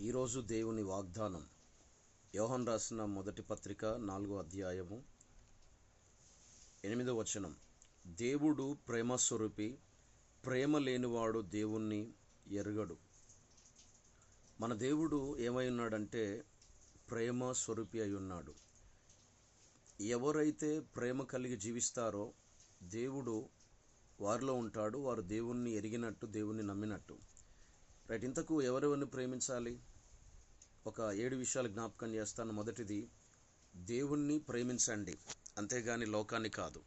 ఈరోజు దేవుని వాగ్దానం. యోహన్ రాసిన మొదటి పత్రిక నాలుగో అధ్యాయము ఎనిమిదో వచనం. దేవుడు ప్రేమ స్వరూపి ప్రేమ లేనివాడు దేవుణ్ణి ఎరగడు. మన దేవుడు ఏమై ఉన్నాడంటే ప్రేమ స్వరూపి అయి ఉన్నాడు. ఎవరైతే ప్రేమ కలిగి జీవిస్తారో దేవుడు వారిలో ఉంటాడు వారు దేవుణ్ణి ఎరిగినట్టు దేవుణ్ణి నమ్మినట్టు. రైట్ ఇంతకు ఎవరెవరిని ప్రేమించాలి? ఒక ఏడు విషయాలు జ్ఞాపకం చేస్తాను. మొదటిది దేవుణ్ణి ప్రేమించండి. అంతేగాని లోకాన్ని కాదు.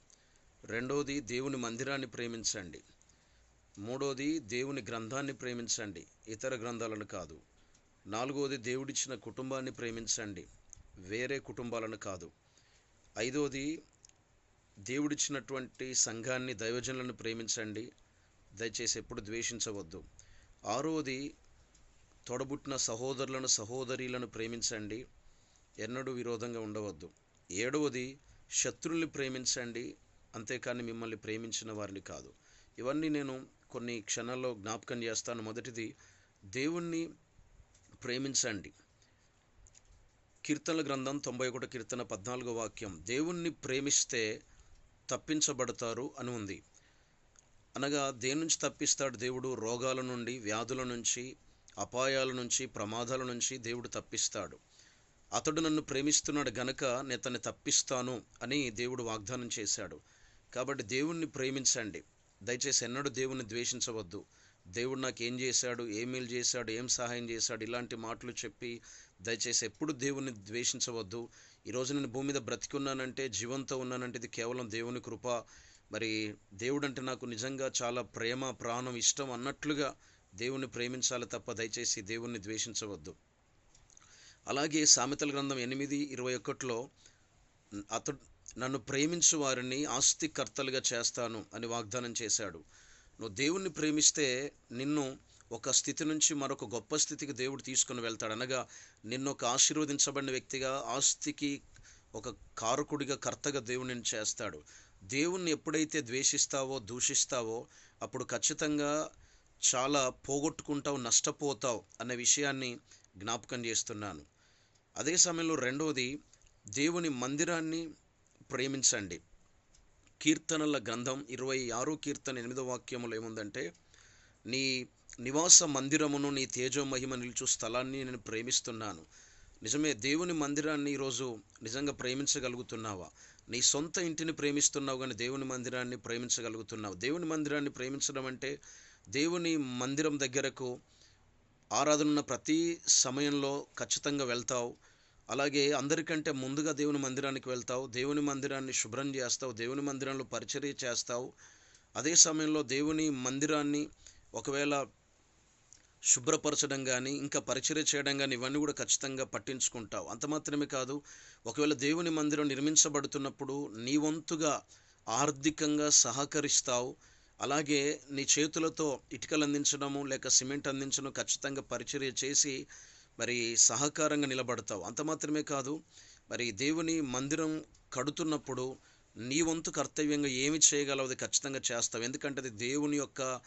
రెండోది దేవుని మందిరాన్ని ప్రేమించండి. మూడోది దేవుని గ్రంథాన్ని ప్రేమించండి. ఇతర గ్రంథాలను కాదు. నాలుగోది దేవుడిచ్చిన కుటుంబాన్ని ప్రేమించండి. వేరే కుటుంబాలను కాదు. ఐదోది దేవుడిచ్చినటువంటి సంఘాన్ని దైవజనులను ప్రేమించండి. దయచేసి ఎప్పుడు ద్వేషించవద్దు. ఆరోది తొడబుట్టిన సహోదరులను సహోదరీలను ప్రేమించండి. ఎన్నడూ విరోధంగా ఉండవద్దు. ఏడవది శత్రుల్ని ప్రేమించండి. అంతేకాని మిమ్మల్ని ప్రేమించిన వారిని కాదు. ఇవన్నీ నేను కొన్ని క్షణాల్లో జ్ఞాపకం చేస్తాను. మొదటిది దేవుణ్ణి ప్రేమించండి. కీర్తనల గ్రంథం తొంభై ఒకటి కీర్తన పద్నాలుగో వాక్యం దేవుణ్ణి ప్రేమిస్తే తప్పించబడతారు అని ఉంది. అనగా దేని నుంచి తప్పిస్తాడు దేవుడు? రోగాల నుండి వ్యాధుల నుంచి అపాయాల నుంచి ప్రమాదాల నుంచి దేవుడు తప్పిస్తాడు. అతడు నన్ను ప్రేమిస్తున్నాడు గనక నేను తప్పిస్తాను అని దేవుడు వాగ్దానం చేశాడు. కాబట్టి దేవుణ్ణి ప్రేమించండి. దయచేసి ఎన్నడూ దేవుణ్ణి ద్వేషించవద్దు. దేవుడు నాకు ఏం చేశాడు ఏం మేలు చేశాడు ఏం సహాయం చేశాడు ఇలాంటి మాటలు చెప్పి దయచేసి ఎప్పుడు దేవుణ్ణి ద్వేషించవద్దు. ఈరోజు నేను భూమి మీద బ్రతికున్నానంటే జీవంతో ఉన్నానంటే ఇది కేవలం దేవుని కృప. మరి దేవుడు అంటే నాకు నిజంగా చాలా ప్రేమ ప్రాణం ఇష్టం అన్నట్లుగా దేవుణ్ణి ప్రేమించాలి తప్ప దయచేసి దేవుణ్ణి ద్వేషించవద్దు. అలాగే సామెతల గ్రంథం ఎనిమిది ఇరవై ఒకటిలో అతడు నన్ను ప్రేమించు వారిని ఆస్తికర్తలుగా చేస్తాను అని వాగ్దానం చేశాడు. నువ్వు దేవుణ్ణి ప్రేమిస్తే నిన్ను ఒక స్థితి నుంచి మరొక గొప్ప స్థితికి దేవుడు తీసుకుని వెళ్తాడు. అనగా నిన్ను ఒక ఆశీర్వదించబడిన వ్యక్తిగా ఆస్తికి ఒక కారకుడిగా కర్తగా దేవుడిని చేస్తాడు. దేవుణ్ణి ఎప్పుడైతే ద్వేషిస్తావో దూషిస్తావో అప్పుడు ఖచ్చితంగా చాలా పోగొట్టుకుంటావు నష్టపోతావు అనే విషయాన్ని జ్ఞాపకం చేస్తున్నాను. అదే సమయంలో రెండవది దేవుని మందిరాన్ని ప్రేమించండి. కీర్తనల గ్రంథం ఇరవై ఆరో కీర్తన ఎనిమిదో వాక్యములు ఏముందంటే నీ నివాస మందిరమును నీ తేజో మహిమ నిలుచు స్థలాన్ని నేను ప్రేమిస్తున్నాను. నిజమే దేవుని మందిరాన్ని ఈరోజు నిజంగా ప్రేమించగలుగుతున్నావా? నీ సొంత ఇంటిని ప్రేమిస్తున్నావు కానీ దేవుని మందిరాన్ని ప్రేమించగలుగుతున్నావు. దేవుని మందిరాన్ని ప్రేమించడం అంటే దేవుని మందిరం దగ్గరకు ఆరాధన ఉన్న ప్రతి సమయంలో ఖచ్చితంగా వెళ్తావు. అలాగే అందరికంటే ముందుగా దేవుని మందిరానికి వెళ్తావు. దేవుని మందిరాన్ని శుభ్రం చేస్తావు. దేవుని మందిరంలో పరిచర్య చేస్తావు. అదే సమయంలో దేవుని మందిరాన్ని ఒకవేళ శుభ్రపరచడం కానీ ఇంకా పరిచర్య చేయడం కానీ ఇవన్నీ కూడా ఖచ్చితంగా పట్టించుకుంటావు. అంత మాత్రమే కాదు ఒకవేళ దేవుని మందిరం నిర్మించబడుతున్నప్పుడు నీ వంతుగా ఆర్థికంగా సహకరిస్తావు. అలాగే నీ చేతులతో ఇటుకలు అందించడము లేక సిమెంట్ అందించడం ఖచ్చితంగా పరిచర్య చేసి మరి సహకారంగా నిలబడతావు. అంత మాత్రమే కాదు మరి దేవుని మందిరం కడుతున్నప్పుడు నీ వంతు కర్తవ్యంగా ఏమి చేయగలవు అది ఖచ్చితంగా చేస్తావు. ఎందుకంటే అది దేవుని యొక్క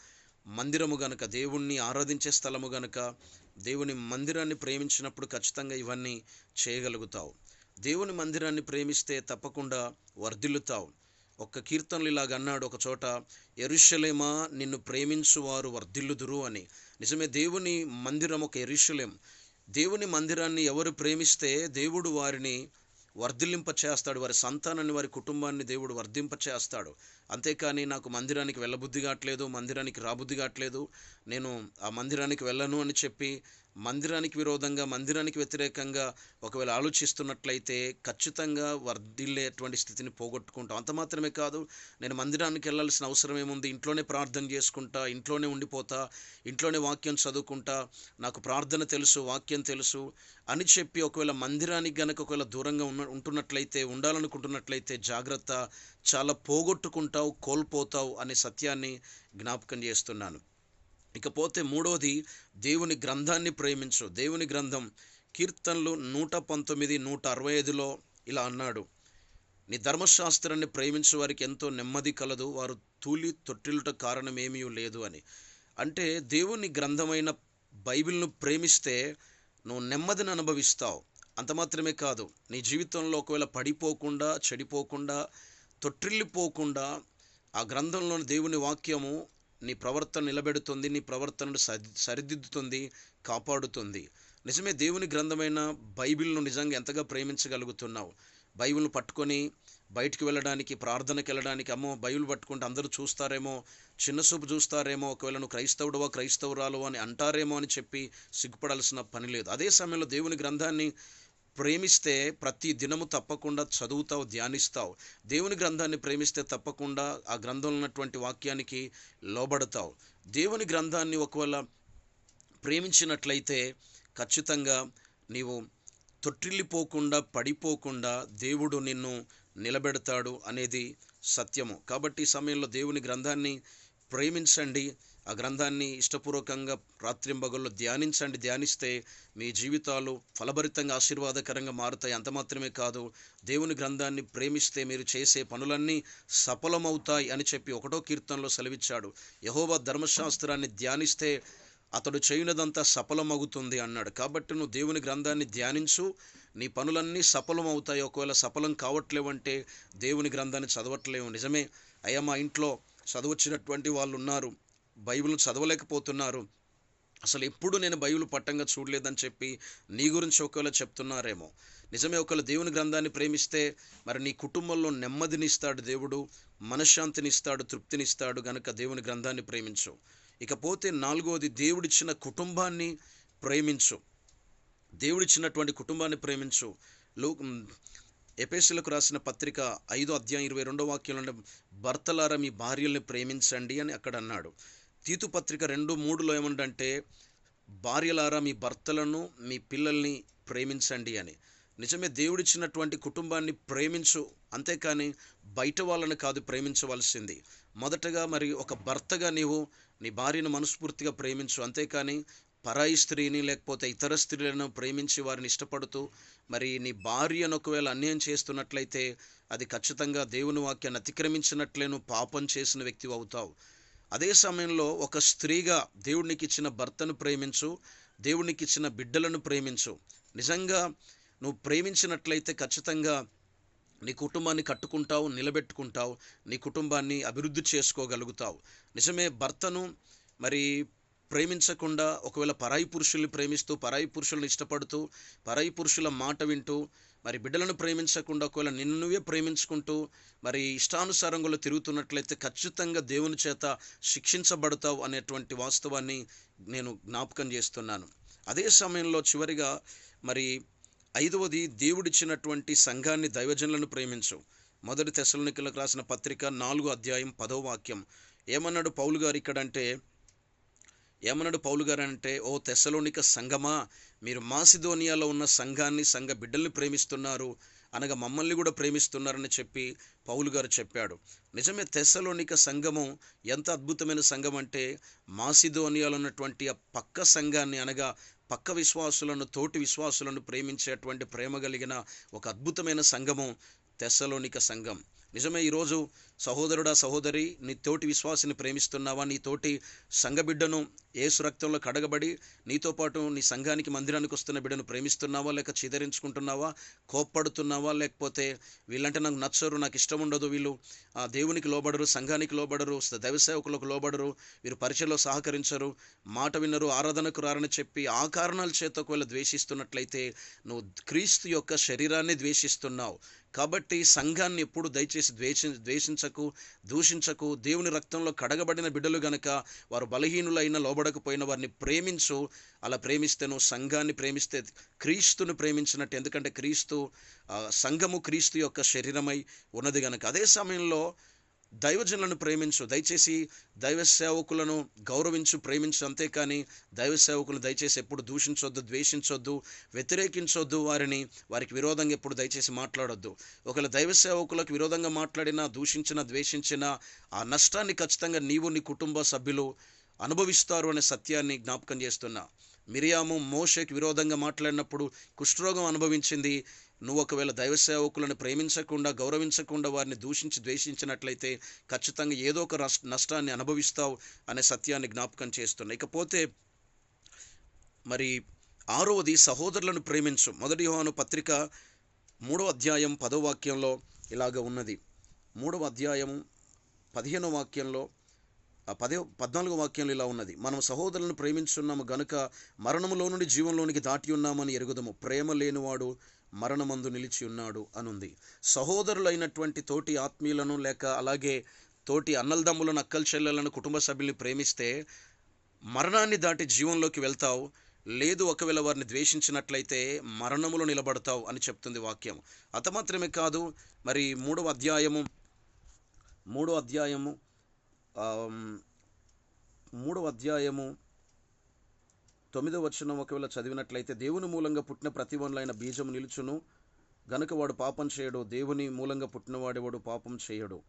మందిరము గనుక దేవుణ్ణి ఆరాధించే స్థలము గనుక దేవుని మందిరాన్ని ప్రేమించినప్పుడు ఖచ్చితంగా ఇవన్నీ చేయగలుగుతావు. దేవుని మందిరాన్ని ప్రేమిస్తే తప్పకుండా వర్ధిల్లుతావు. ఒక్క కీర్తనలు ఇలాగ అన్నాడు ఒక చోట ఎరుషలేమా నిన్ను ప్రేమించువారు వర్ధిల్లుదురు అని. నిజమే దేవుని మందిరం ఒక ఎరుషలేం. దేవుని మందిరాన్ని ఎవరు ప్రేమిస్తే దేవుడు వారిని వర్ధిల్లింప చేస్తాడు వారి సంతానాన్ని వారి కుటుంబాన్ని దేవుడు వర్ధింప చేస్తాడు అంతేకాని నాకు మందిరానికి వెళ్ళబుద్ధి కావట్లేదు మందిరానికి రాబుద్ధి కావట్లేదు. నేను ఆ మందిరానికి వెళ్ళను అని చెప్పి మందిరానికి విరోధంగా మందిరానికి వ్యతిరేకంగా ఒకవేళ ఆలోచిస్తున్నట్లయితే ఖచ్చితంగా వర్ధిల్లేటువంటి స్థితిని పోగొట్టుకుంటాం. అంత మాత్రమే కాదు నేను మందిరానికి వెళ్ళాల్సిన అవసరం ఏముంది? ఇంట్లోనే ప్రార్థన చేసుకుంటా ఇంట్లోనే ఉండిపోతా ఇంట్లోనే వాక్యం చదువుకుంటా నాకు ప్రార్థన తెలుసు వాక్యం తెలుసు అని చెప్పి ఒకవేళ మందిరానికి గనక ఒకవేళ దూరంగా ఉన్న ఉంటున్నట్లయితే ఉండాలనుకుంటున్నట్లయితే జాగ్రత్త. చాలా పోగొట్టుకుంటావు కోల్పోతావు అనే సత్యాన్ని జ్ఞాపకం చేస్తున్నాను. ఇకపోతే మూడోది దేవుని గ్రంథాన్ని ప్రేమించు. దేవుని గ్రంథం కీర్తనలు నూట పంతొమ్మిది నూట అరవై ఐదులో ఇలా అన్నాడు. నీ ధర్మశాస్త్రాన్ని ప్రేమించే వారికి ఎంతో నెమ్మది కలదు వారు తూలి తొట్టిల్లుట కారణమేమీ లేదు అని. అంటే దేవుని గ్రంథమైన బైబిల్ను ప్రేమిస్తే నువ్వు నెమ్మదిని అనుభవిస్తావు. అంత మాత్రమే కాదు నీ జీవితంలో ఒకవేళ పడిపోకుండా చెడిపోకుండా తొట్టిల్లిపోకుండా ఆ గ్రంథంలోని దేవుని వాక్యము నీ ప్రవర్తన నిలబెడుతుంది నీ ప్రవర్తనను సరి సరిదిద్దుతుంది కాపాడుతుంది. నిజమే దేవుని గ్రంథమైన బైబిల్ను నిజంగా ఎంతగా ప్రేమించగలుగుతున్నావు? బైబిల్ను పట్టుకొని బయటికి వెళ్ళడానికి ప్రార్థనకి వెళ్ళడానికి అమ్మో బైబిల్ పట్టుకుంటే అందరూ చూస్తారేమో చిన్న చూపు చూస్తారేమో ఒకవేళ నువ్వు క్రైస్తవుడవో క్రైస్తవురాలు అని అంటారేమో అని చెప్పి సిగ్గుపడాల్సిన పని లేదు. అదే సమయంలో దేవుని గ్రంథాన్ని ప్రేమిస్తే ప్రతి దినము తప్పకుండా చదువుతావు ధ్యానిస్తావు. దేవుని గ్రంథాన్ని ప్రేమిస్తే తప్పకుండా ఆ గ్రంథంలో ఉన్నటువంటి వాక్యానికి లోబడతావు. దేవుని గ్రంథాన్ని ఒకవేళ ప్రేమించినట్లయితే ఖచ్చితంగా నీవు తొట్టిల్లిపోకుండా పడిపోకుండా దేవుడు నిన్ను నిలబెడతాడు అనేది సత్యము. కాబట్టి ఈ సమయంలో దేవుని గ్రంథాన్ని ప్రేమించండి. ఆ గ్రంథాన్ని ఇష్టపూర్వకంగా రాత్రింబగల్లో ధ్యానించండి ధ్యానిస్తే మీ జీవితాలు ఫలభరితంగా ఆశీర్వాదకరంగా మారుతాయి. అంత మాత్రమే కాదు దేవుని గ్రంథాన్ని ప్రేమిస్తే మీరు చేసే పనులన్నీ సఫలమవుతాయి అని చెప్పి ఒకటో కీర్తనలో సెలవిచ్చాడు. యహోవా ధర్మశాస్త్రాన్ని ధ్యానిస్తే అతడు చేయనదంతా సఫలమవుతుంది అన్నాడు. కాబట్టి నువ్వు దేవుని గ్రంథాన్ని ధ్యానించు నీ పనులన్నీ సఫలమవుతాయి. ఒకవేళ సఫలం కావట్లేవంటే దేవుని గ్రంథాన్ని చదవట్లేవు. నిజమే అయ్యా మా ఇంట్లో చదవచ్చినటువంటి వాళ్ళు ఉన్నారు బైబిల్ను చదవలేకపోతున్నారు. అసలు ఎప్పుడు నేను బైబిల్ పట్టంగా చూడలేదని చెప్పి నీ గురించి ఒకవేళ చెప్తున్నారేమో. నిజమే ఒకవేళ దేవుని గ్రంథాన్ని ప్రేమిస్తే మరి నీ కుటుంబంలో నెమ్మదినిస్తాడు దేవుడు మనశ్శాంతినిస్తాడు తృప్తినిస్తాడు గనుక దేవుని గ్రంథాన్ని ప్రేమించు. ఇకపోతే నాలుగవది దేవుడిచ్చిన కుటుంబాన్ని ప్రేమించు. దేవుడిచ్చినటువంటి కుటుంబాన్ని ప్రేమించు. లో ఎపేసులకు రాసిన పత్రిక ఐదో అధ్యాయం ఇరవై రెండో వాక్యంలో భర్తలారా మీ భార్యల్ని ప్రేమించండి అని అక్కడ అన్నాడు. తీతు పత్రిక రెండు మూడులో ఏముందంటే భార్యలారా మీ భర్తలను మీ పిల్లల్ని ప్రేమించండి అని. నిజమే దేవుడిచ్చినటువంటి కుటుంబాన్ని ప్రేమించు అంతేకాని బయట వాళ్ళని కాదు ప్రేమించవలసింది. మొదటగా మరి ఒక భర్తగా నీవు నీ భార్యను మనస్ఫూర్తిగా ప్రేమించు అంతేకాని పరాయి స్త్రీని లేకపోతే ఇతర స్త్రీలను ప్రేమించి వారిని ఇష్టపడుతూ మరి నీ భార్యను ఒకవేళ అన్యాయం చేస్తున్నట్లయితే అది ఖచ్చితంగా దేవుని వాక్యాన్ని అతిక్రమించినట్లే నువ్వు పాపం చేసిన వ్యక్తి అవుతావు. అదే సమయంలో ఒక స్త్రీగా దేవునికి ఇచ్చిన భర్తను ప్రేమించు దేవునికి ఇచ్చిన బిడ్డలను ప్రేమించు. నిజంగా నువ్వు ప్రేమించినట్లయితే ఖచ్చితంగా నీ కుటుంబాన్ని కట్టుకుంటావు నిలబెట్టుకుంటావు నీ కుటుంబాన్ని అభివృద్ధి చేసుకోగలుగుతావు. నిజమే భర్తను మరి ప్రేమించకుండా ఒకవేళ పరాయి పురుషుల్ని ప్రేమిస్తూ పరాయి పురుషులను ఇష్టపడుతూ పరాయి పురుషుల మాట వింటూ మరి బిడ్డలను ప్రేమించకుండా ఒకవేళ నిన్ను నువ్వే ప్రేమించుకుంటూ మరి ఇష్టానుసారంగా తిరుగుతున్నట్లయితే ఖచ్చితంగా దేవుని చేత శిక్షించబడతావు అనేటువంటి వాస్తవాన్ని నేను జ్ఞాపకం చేస్తున్నాను. అదే సమయంలో చివరిగా మరి ఐదవది దేవుడిచ్చినటువంటి సంఘాన్ని దైవజనులను ప్రేమించు. మొదటి తెశలనికలకు రాసిన పత్రిక నాలుగు అధ్యాయం పదో వాక్యం. ఏమన్నాడు పౌలు గారు ఇక్కడంటే ఏమన్నాడు పౌలు గారు అంటే ఓ తెసలోనిక సంఘమా మీరు మాసిధోనియాలో ఉన్న సంఘాన్ని సంఘ బిడ్డల్ని ప్రేమిస్తున్నారు అనగా మమ్మల్ని కూడా ప్రేమిస్తున్నారని చెప్పి పౌలు గారు చెప్పాడు. నిజమే తెస్సలోనిక సంఘము ఎంత అద్భుతమైన సంఘం అంటే మాసిధోనియాలో ఉన్నటువంటి ఆ పక్క సంఘాన్ని అనగా పక్క విశ్వాసులను తోటి విశ్వాసులను ప్రేమించేటువంటి ప్రేమ కలిగిన ఒక అద్భుతమైన సంఘము తెస్సలోనిక సంఘం. నిజమే ఈరోజు సహోదరుడా సహోదరి నీ తోటి విశ్వాసిని ప్రేమిస్తున్నావా? నీ తోటి సంఘబిడ్డను ఏసు రక్తంలో కడగబడి నీతో పాటు నీ సంఘానికి మందిరానికి వస్తున్న బిడ్డను ప్రేమిస్తున్నావా? లేక చిదరించుకుంటున్నావా? కోప్పడుతున్నావా? లేకపోతే వీళ్ళంటే నాకు నచ్చరు నాకు ఇష్టం ఉండదు వీళ్ళు ఆ దేవునికి లోబడరు సంఘానికి లోబడరు దైవ సేవకులకు లోబడరు వీరు పరిచయలో సహకరించరు మాట వినరు ఆరాధనకు రారని చెప్పి ఆ కారణాల చేత ఒకవేళ ద్వేషిస్తున్నట్లయితే నువ్వు క్రీస్తు యొక్క శరీరాన్ని ద్వేషిస్తున్నావు. కాబట్టి సంఘాన్ని ఎప్పుడు దయచేసి ద్వేషి ద్వేషించకు దూషించకు దేవుని రక్తంలో కడగబడిన బిడ్డలు గనక వారు బలహీనులైన లోబడకపోయిన వారిని ప్రేమించు అలా ప్రేమిస్తే నువ్వు సంఘాన్ని ప్రేమిస్తే క్రీస్తును ప్రేమించినట్టు. ఎందుకంటే క్రీస్తు సంఘము క్రీస్తు యొక్క శరీరమై ఉన్నది గనక. అదే సమయంలో దైవజనులను ప్రేమించు దయచేసి దైవ సేవకులను గౌరవించు ప్రేమించు అంతేకాని దైవ సేవకులను దయచేసి ఎప్పుడు దూషించొద్దు ద్వేషించొద్దు వ్యతిరేకించొద్దు వారిని వారికి విరోధంగా ఎప్పుడు దయచేసి మాట్లాడొద్దు. ఒకవేళ దైవ సేవకులకు విరోధంగా మాట్లాడినా దూషించిన ద్వేషించిన ఆ నష్టాన్ని ఖచ్చితంగా నీవు నీ కుటుంబ సభ్యులు అనుభవిస్తారు అనే సత్యాన్ని జ్ఞాపకం చేస్తున్నా. మిరియాము మోషేకి విరోధంగా మాట్లాడినప్పుడు కుష్ఠరోగం అనుభవించింది. నువ్వు ఒకవేళ దైవ సేవకులను ప్రేమించకుండా గౌరవించకుండా వారిని దూషించి ద్వేషించినట్లయితే ఖచ్చితంగా ఏదో ఒక నష్టాన్ని అనుభవిస్తావు అనే సత్యాన్ని జ్ఞాపకం చేస్తున్నాయి ఇకపోతే మరి ఆరవది సహోదరులను ప్రేమించు. మొదటి యోహాను పత్రిక మూడవ అధ్యాయం పదో వాక్యంలో ఇలాగ ఉన్నది. మూడవ అధ్యాయం పదిహేనో వాక్యంలో పదే పద్నాలుగో వాక్యంలో ఇలా ఉన్నది. మనం సహోదరులను ప్రేమించున్నాము గనుక మరణములో నుండి జీవంలోనికి దాటి ఉన్నామని ఎరుగుదము. ప్రేమ లేనివాడు మరణమందు నిలిచి ఉన్నాడు అనుంది. సహోదరులైనటువంటి తోటి ఆత్మీయులను లేక అలాగే తోటి అన్నలదమ్ములను అక్కల చెల్లెలను కుటుంబ సభ్యుల్ని ప్రేమిస్తే మరణాన్ని దాటి జీవంలోకి వెళ్తావు. లేదు ఒకవేళ వారిని ద్వేషించినట్లయితే మరణములో నిలబడతావు అని చెప్తుంది వాక్యం. అత మాత్రమే కాదు మరి మూడవ అధ్యాయము మూడో అధ్యాయము మూడవ అధ్యాయము తొమ్మిదో వచనం ఒకవేళ చదివినట్లయితే దేవుని మూలంగా పుట్టిన ప్రతివనులైన బీజం నిలుచును. గనుక వాడు పాపం చేయడు. దేవుని మూలంగా పుట్టినవాడేవాడు పాపం చేయడు.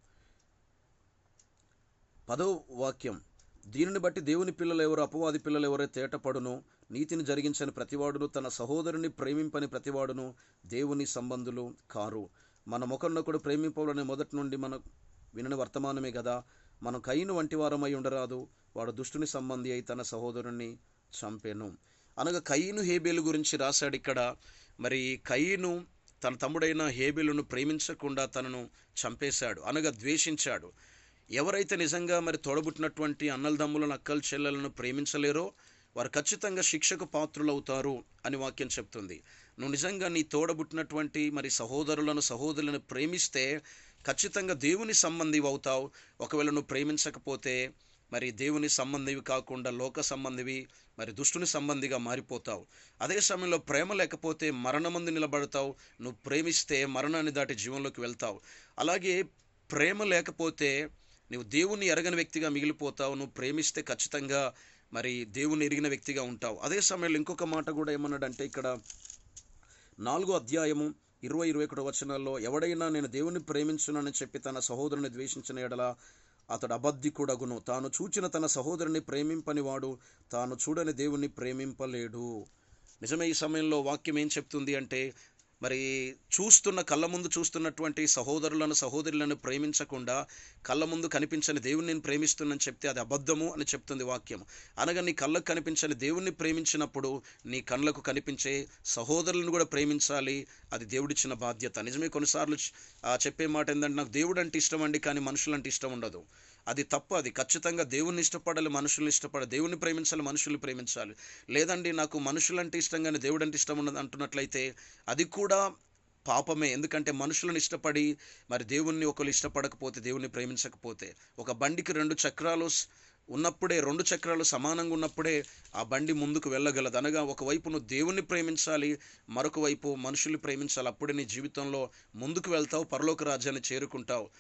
పదో వాక్యం. దీనిని బట్టి దేవుని పిల్లలు ఎవరు? అపవాది పిల్లలు ఎవరో తేటపడును? నీతిని జరిగించని ప్రతివాడును తన సహోదరుని ప్రేమింపని ప్రతివాడును దేవుని సంబంధులు కారు. మన ఒకరినొకడు ప్రేమింపవాలనే మొదటి నుండి మన వినని వర్తమానమే కదా. మనం కయ్యను వంటి వారమై ఉండరాదు. వాడు దుష్టుని సంబంధి అయి తన సహోదరుణ్ణి చంపెను. అనగా కయ్యను హేబేలు గురించి రాశాడు ఇక్కడ. మరి కయ్యను తన తమ్ముడైన హేబేలును ప్రేమించకుండా తనను చంపేశాడు. అనగా ద్వేషించాడు. ఎవరైతే నిజంగా మరి తోడబుట్టినటువంటి అన్నలదమ్ములను అక్కల చెల్లెలను ప్రేమించలేరో వారు ఖచ్చితంగా శిక్షకు పాత్రులవుతారు అని వాక్యం చెప్తుంది. నువ్వు నిజంగా నీ తోడబుట్టినటువంటి మరి సహోదరులను సహోదరులను ప్రేమిస్తే ఖచ్చితంగా దేవుని సంబంధి అవుతావు. ఒకవేళ నువ్వు ప్రేమించకపోతే మరి దేవుని సంబంధివి కాకుండా లోక సంబంధివి మరి దుష్టుని సంబంధిగా మారిపోతావు. అదే సమయంలో ప్రేమ లేకపోతే మరణమందు నిలబడతావు. నువ్వు ప్రేమిస్తే మరణాన్ని దాటి జీవంలోకి వెళ్తావు. అలాగే ప్రేమ లేకపోతే నువ్వు దేవుణ్ణి ఎరగని వ్యక్తిగా మిగిలిపోతావు. నువ్వు ప్రేమిస్తే ఖచ్చితంగా మరి దేవుణ్ణి ఎరిగిన వ్యక్తిగా ఉంటావు. అదే సమయంలో ఇంకొక మాట కూడా ఏమన్నాడంటే ఇక్కడ నాలుగో అధ్యాయము ఇరవై ఇరవై ఒకటి వచనాల్లో ఎవడైనా నేను దేవుని ప్రేమించునని చెప్పి తన సహోదరుని ద్వేషించిన ఎడల అతడు అబద్ధికుడగును. తాను చూచిన తన సహోదరుని ప్రేమింపనివాడు తాను చూడని దేవుణ్ణి ప్రేమింపలేడు. నిజమే ఈ సమయంలో వాక్యం ఏం చెప్తుంది అంటే మరి చూస్తున్న కళ్ళ ముందు చూస్తున్నటువంటి సహోదరులను సహోదరులను ప్రేమించకుండా కళ్ళ ముందు కనిపించని దేవుని నేను ప్రేమిస్తున్నాను చెప్తే అది అబద్ధము అని చెప్తుంది వాక్యం. అనగా నీ కళ్ళకు కనిపించని దేవుణ్ణి ప్రేమించినప్పుడు నీ కళ్ళకు కనిపించే సహోదరులను కూడా ప్రేమించాలి. అది దేవుడిచ్చిన బాధ్యత. నిజమే కొన్నిసార్లు చెప్పే మాట ఏంటంటే నాకు దేవుడు అంటే ఇష్టం అండి కానీ మనుషులంటే ఇష్టం ఉండదు. అది తప్పు అది ఖచ్చితంగా దేవుణ్ణి ఇష్టపడాలి మనుషుల్ని ఇష్టపడాలి దేవుణ్ణి ప్రేమించాలి మనుషుల్ని ప్రేమించాలి. లేదండి నాకు మనుషులంటే ఇష్టం కానీ దేవుడు అంటే ఇష్టం ఉండదు అంటున్నట్లయితే అది కూడా పాపమే. ఎందుకంటే మనుషులను ఇష్టపడి మరి దేవుణ్ణి ఒకరు ఇష్టపడకపోతే దేవుణ్ణి ప్రేమించకపోతే ఒక బండికి రెండు చక్రాలు ఉన్నప్పుడే రెండు చక్రాలు సమానంగా ఉన్నప్పుడే ఆ బండి ముందుకు వెళ్ళగలదు. అనగా ఒకవైపు నువ్వు దేవుణ్ణి ప్రేమించాలి మరొక వైపు మనుషుల్ని ప్రేమించాలి. అప్పుడే నీ జీవితంలో ముందుకు వెళ్తావు పరలోక రాజ్యాన్ని చేరుకుంటావు.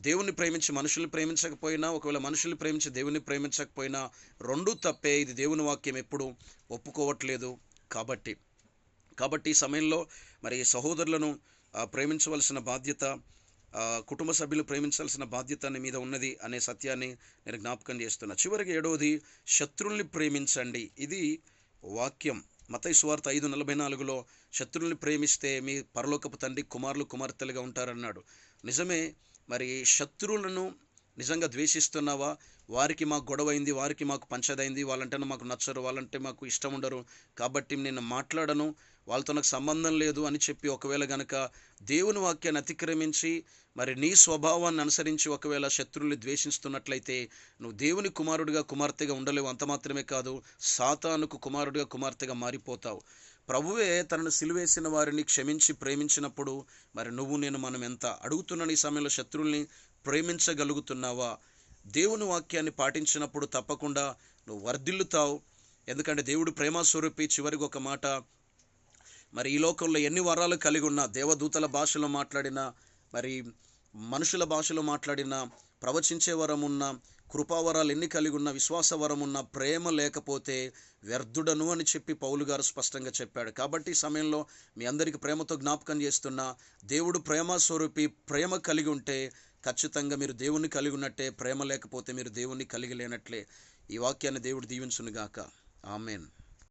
దేవుణ్ణి ప్రేమించి మనుషుల్ని ప్రేమించకపోయినా ఒకవేళ మనుషుల్ని ప్రేమించి దేవుణ్ణి ప్రేమించకపోయినా రెండూ తప్పే. ఇది దేవుని వాక్యం ఎప్పుడు ఒప్పుకోవట్లేదు కాబట్టి. కాబట్టి ఈ సమయంలో మరి సహోదరులను ప్రేమించవలసిన బాధ్యత కుటుంబ సభ్యులు ప్రేమించాల్సిన బాధ్యత మీద ఉన్నది అనే సత్యాన్ని నేను జ్ఞాపకం చేస్తున్నా. చివరికి ఏడవది శత్రుల్ని ప్రేమించండి. ఇది వాక్యం. మతయి సువార్త ఐదు నలభై నాలుగులో శత్రుల్ని ప్రేమిస్తే మీ పరలోకపు తండ్రి కుమారులు కుమార్తెలుగా ఉంటారన్నాడు. నిజమే మరి శత్రువులను నిజంగా ద్వేషిస్తున్నావా? వారికి మాకు గొడవైంది వారికి మాకు పంచదైంది వాళ్ళంటే మాకు నచ్చరు వాళ్ళంటే మాకు ఇష్టం ఉండరు. కాబట్టి నేను మాట్లాడను వాళ్ళతో నాకు సంబంధం లేదు అని చెప్పి ఒకవేళ గనక దేవుని వాక్యాన్ని అతిక్రమించి మరి నీ స్వభావాన్ని అనుసరించి ఒకవేళ శత్రువుల్ని ద్వేషిస్తున్నట్లయితే నువ్వు దేవుని కుమారుడిగా కుమార్తెగా ఉండలేవు. అంత మాత్రమే కాదు సాతానుకు కుమారుడిగా కుమార్తెగా మారిపోతావు. ప్రభువే తనను సిలువేసిన వారిని క్షమించి ప్రేమించినప్పుడు మరి నువ్వు నేను మనం ఎంత అడుగుతున్న ఈ సమయంలో శత్రువుల్ని ప్రేమించగలుగుతున్నావా? దేవుని వాక్యాన్ని పాటించినప్పుడు తప్పకుండా నువ్వు వర్ధిల్లుతావు. ఎందుకంటే దేవుడు ప్రేమస్వరూపి చివరికి ఒక మాట మరి ఈ లోకంలో ఎన్ని వరాలు కలిగి ఉన్నా దేవదూతల భాషలో మాట్లాడినా మరి మనుషుల భాషలో మాట్లాడినా ప్రవచించే వరం ఉన్నా కృపావరాలు ఎన్ని కలిగి ఉన్న విశ్వాసవరం ఉన్న ప్రేమ లేకపోతే వ్యర్థుడను అని చెప్పి పౌలు గారు స్పష్టంగా చెప్పాడు. కాబట్టి ఈ సమయంలో మీ అందరికీ ప్రేమతో జ్ఞాపకం చేస్తున్నా దేవుడు ప్రేమ స్వరూపి ప్రేమ కలిగి ఉంటే ఖచ్చితంగా మీరు దేవుణ్ణి కలిగి ఉన్నట్టే ప్రేమ లేకపోతే మీరు దేవుణ్ణి కలిగి లేనట్లే. ఈ వాక్యాన్ని దేవుడు దీవించునుగాక. ఆమెన్.